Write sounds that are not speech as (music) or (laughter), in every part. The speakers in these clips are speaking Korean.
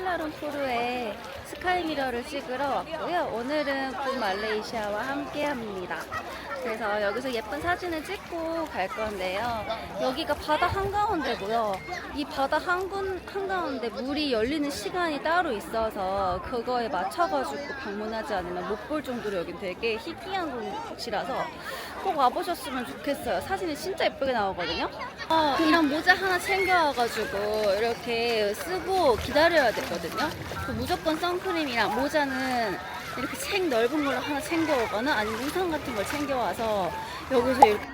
말레이시아 쿠알라룸푸르에 스카이미러를 찍으러 왔고요. 오늘은 구 말레이시아와 함께 합니다. 그래서 여기서 예쁜 사진을 찍고 갈 건데요. 여기가 바다 한가운데고요. 이 바다 한군, 한가운데 물이 열리는 시간이 따로 있어서 그거에 맞춰가지고 방문하지 않으면 못 볼 정도로 여긴 되게 희귀한 곳이라서 꼭 와보셨으면 좋겠어요. 사진이 진짜 예쁘게 나오거든요. 어, 이런 모자 하나 챙겨와가지고 이렇게 쓰고 기다려야 되거든요. 그 무조건 선크림이랑 모자는 이렇게 책 넓은 걸로 하나 챙겨오거나 아니면 우산 같은 걸 챙겨와서 여기서 이렇게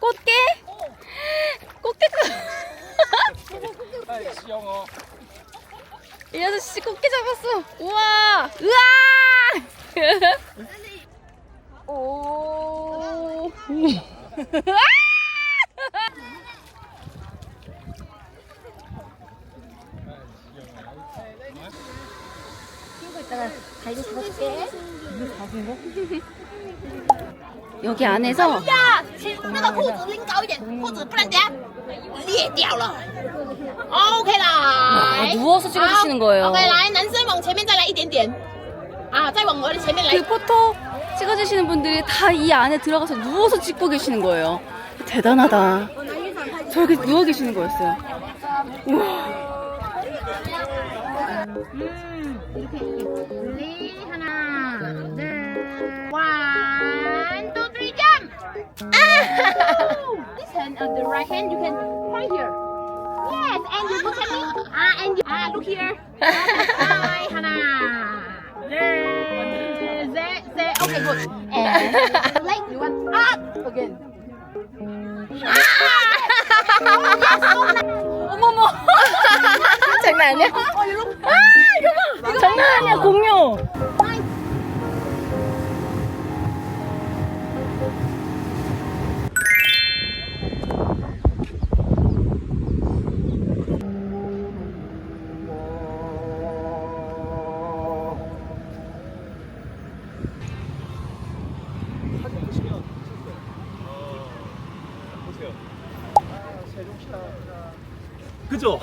꽃게? 꽃게 영어. 이 아저씨 꽃게 잡았어. 우와, 우와. (laughs) 오. 여기 안에서 请那个裤子拎高一点，裤子不然等下裂掉了。OK 啦， 아, 누워서 찍어주시는 거예요. ，OK 来，男生往前面再来一点点，啊，再往我的前面来 그 。 포토 찍어주시는 분들이 다 이 안에 들어가서 누워서 찍고 계시는 거예요. 대단하다. 저렇게 누워 계시는 거였어요. 우와. 리 This hand on the right hand, you can right here. Yes, and you look at me. Ah, and you ah look here. Hi, 하나, 둘, 셋, 셋. Okay, good. And the leg, you want up again. 어머머. 장난 아니야? 장난 아니야, 공룡. 그죠?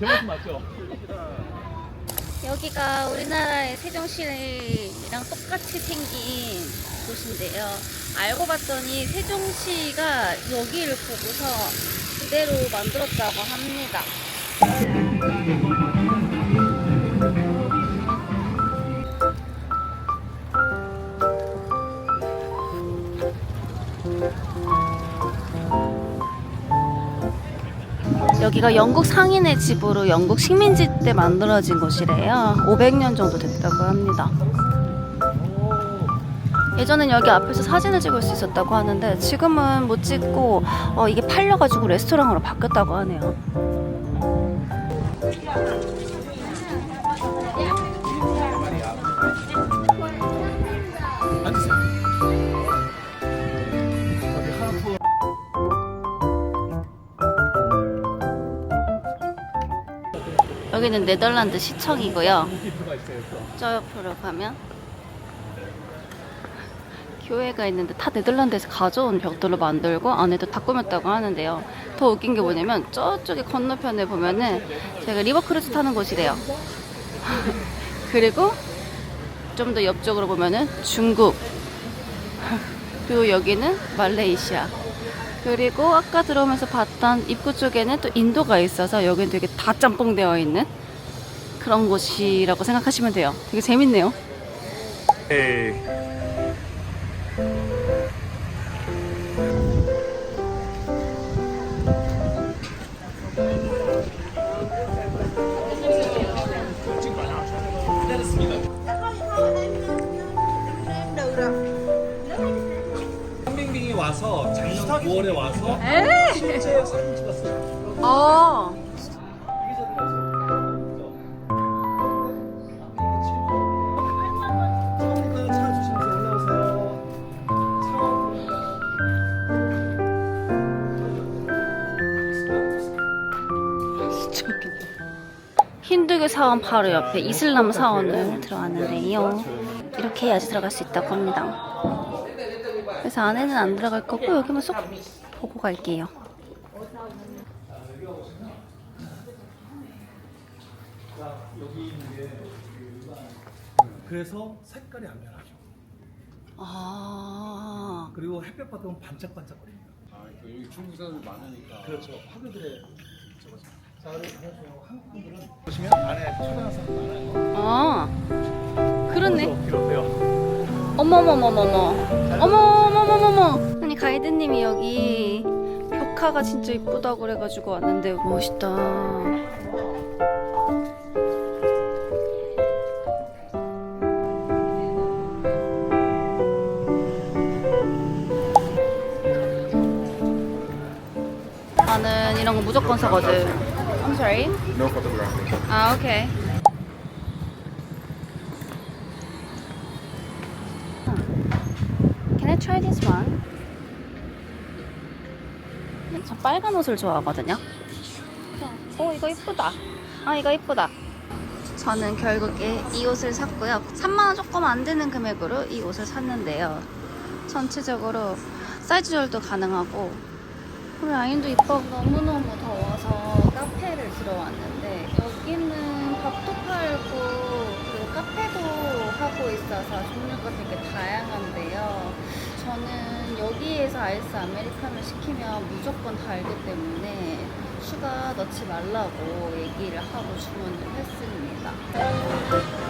제목 맞죠? 여기가 우리나라의 세종시랑 똑같이 생긴 곳인데요. 알고 봤더니 세종시가 여기를 보고서 그대로 만들었다고 합니다. 여기가 영국 상인의 집으로 영국 식민지 때 만들어진 곳이래요. 500년 정도 됐다고 합니다. 예전엔 여기 앞에서 사진을 찍을 수 있었다고 하는데 지금은 못 찍고 어, 이게 팔려가지고 레스토랑으로 바뀌었다고 하네요. 여기는 네덜란드 시청이고요. 저 옆으로 가면 교회가 있는데 다 네덜란드에서 가져온 벽돌로 만들고 안에도 다 꾸몄다고 하는데요. 더 웃긴 게 뭐냐면 저쪽에 건너편에 보면은 제가 리버 크루즈 타는 곳이래요. (laughs) 그리고 좀 더 옆쪽으로 보면은 중국. (laughs) 그리고 여기는 말레이시아. 그리고 아까 들어오면서 봤던 입구 쪽에는 또 인도가 있어서 여기는 되게 다 짬뽕 되어 있는 그런 곳이라고 생각하시면 돼요. 되게 재밌네요. 에이. 와서 작년 9월에 와서 실제 사진 찍었어요. 어. 올라오세요. 힌두교 사원 바로 옆에 이슬람 사원을 들어왔는데요. 이렇게 해야지 들어갈 수 있다고 합니다. 그래서 안에는 안 들어갈 거고 여기만 쏙 보고 갈게요. 그래서 색깔이 안 변하죠. 아, 그리고 햇볕 받으면 반짝반짝거립니다. 아, 그 여기 중국 사람들 많으니까. 그렇죠. 화교들의 저거. 자, 그리고 한국 분들은 보시면 안에 초등학생 많아요. 아, 그렇네. 어머머머머머. 어머머머머머. 아니 가이드님이 여기 벽화가 진짜 이쁘다고 그래가지고 왔는데 멋있다. 나는 이런 거 무조건 사거든. I'm sorry. No photography. 아, 오케이. Can I try this one? 저 빨간 옷을 좋아하거든요. 어, 이거 이쁘다. 아, 이거 이쁘다. 저는 결국에 이 옷을 샀고요. 3만원 조금 안 되는 금액으로 이 옷을 샀는데요. 전체적으로 사이즈 조절도 가능하고 우리 아인도 이뻐 너무너무 더워서 카페를 들어왔는데 여기는 밥도 팔고 카페도 하고 있어서 종류가 되게 다양한데요. 저는 여기에서 아이스 아메리카노 시키면 무조건 달기 때문에 슈가 넣지 말라고 얘기를 하고 주문을 했습니다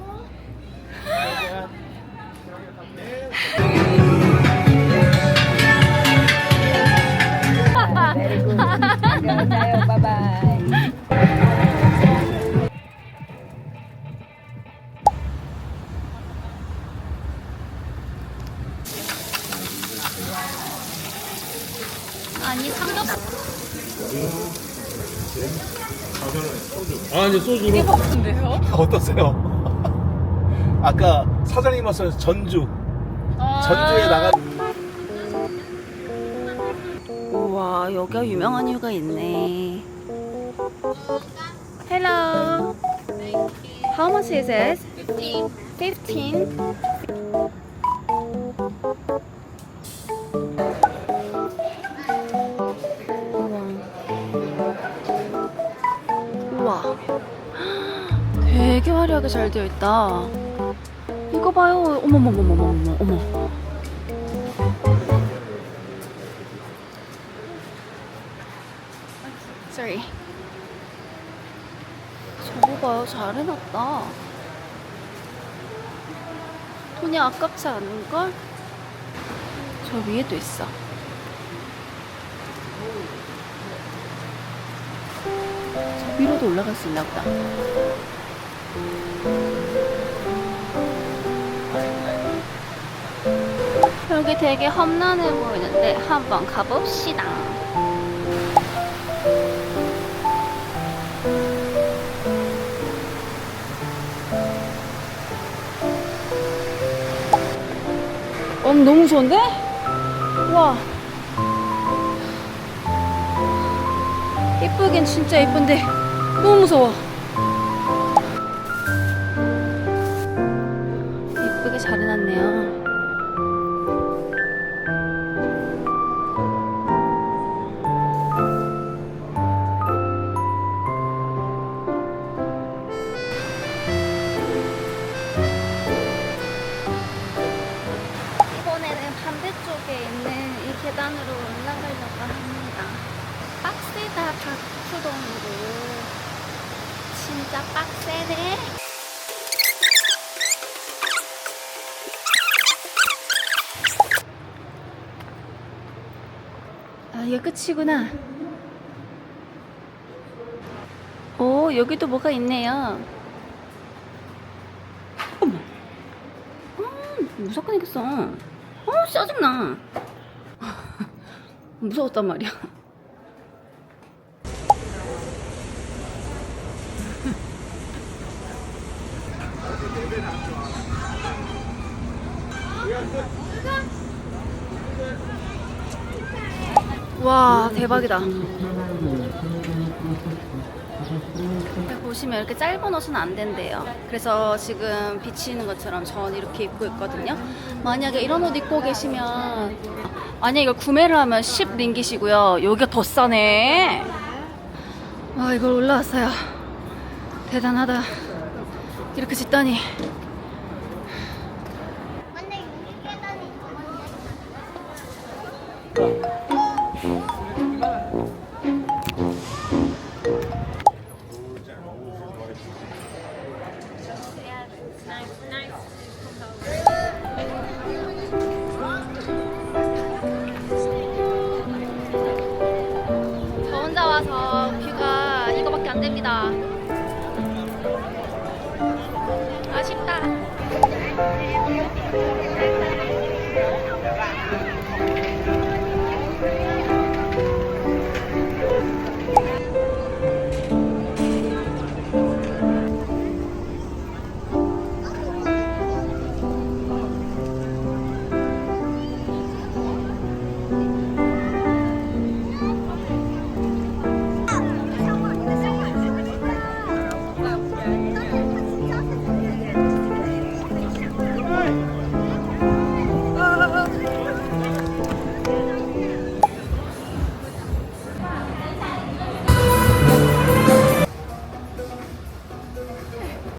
(laughs) 어떠세요? (laughs) 아까 사장님 말씀 전주. 전주에 나가. 우와 여기가 유명한 이유가 있네 Hello How much is it? 15 우와 우와 되게 화려하게 잘 되어 있다 이거 봐요 어머머머머머머 어머. 저거 봐요. 잘 해놨다. 돈이 아깝지 않은걸? 저 위에도 있어. 저 위로도 올라갈 수 있나 보다. 여기 되게 험난해 보이는데 한번 가봅시다. 어, 너무 무서운데? 와. 이쁘긴 진짜 이쁜데 너무 무서워. 잘 해놨네요. 이번에는 반대쪽에 있는 이 계단으로 올라가려고 합니다. 빡세다, 박수동으로. 진짜 빡세네. 이게 끝이구나. 오, 여기도 뭐가 있네요. 어머. 음, 무섭게 생겼어. 어, 짜증나. (laughs) 무서웠단 말이야. 와, 대박이다. 보시면 이렇게 짧은 옷은 안 된대요. 그래서 지금 비치는 것처럼 전 이렇게 입고 있거든요. 만약에 이런 옷 입고 계시면 만약에 이걸 구매를 하면 10링깃이고요. 여기가 더 싸네. 와 이걸 올라왔어요. 대단하다. 이렇게 짓다니. Mm-hmm.